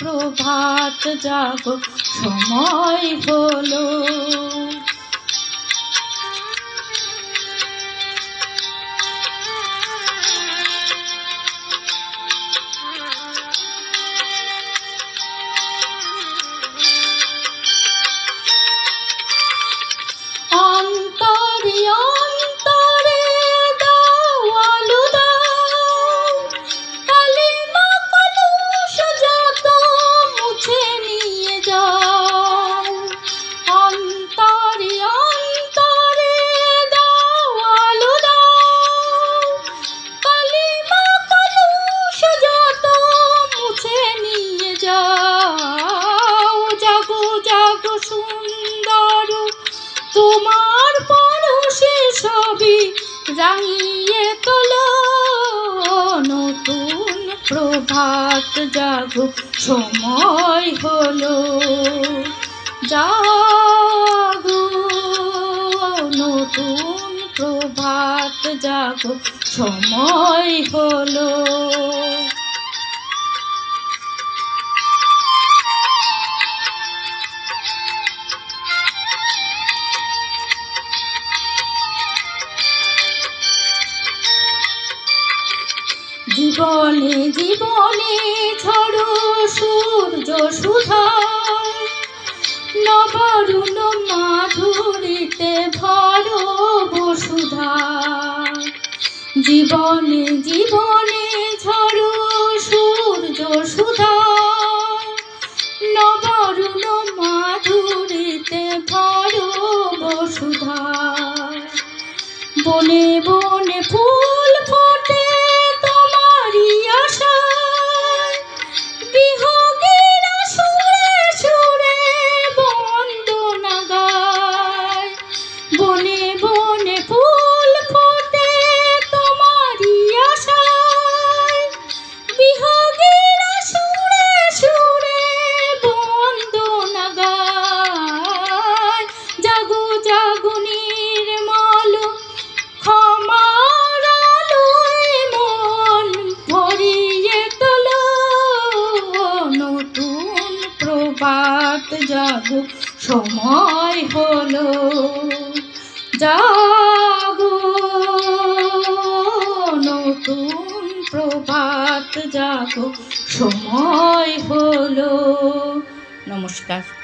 প্রভাত জাগো সময় হলো। সুন্দর। তোমার পরশে ছবি রাঙিয়ে তোলো। নতুন প্রভাত জাগো, সময় হলো। জাগো, নতুন প্রভাত জাগো, সময় হলো। জীবনে জীবনে ঝড় সূর্য সুধা নবরুণ মাধুরীতে ভর বসুধা জীবনে জীবনে ঝড় সূর্য সুধা নবরুণ মাধুরীতে ভর বসুধা বনে বনে ফুল প্রভাত জাগো সময় হলো। জাগো নতুন প্রভাত জাগো সময় হলো। নমস্কার।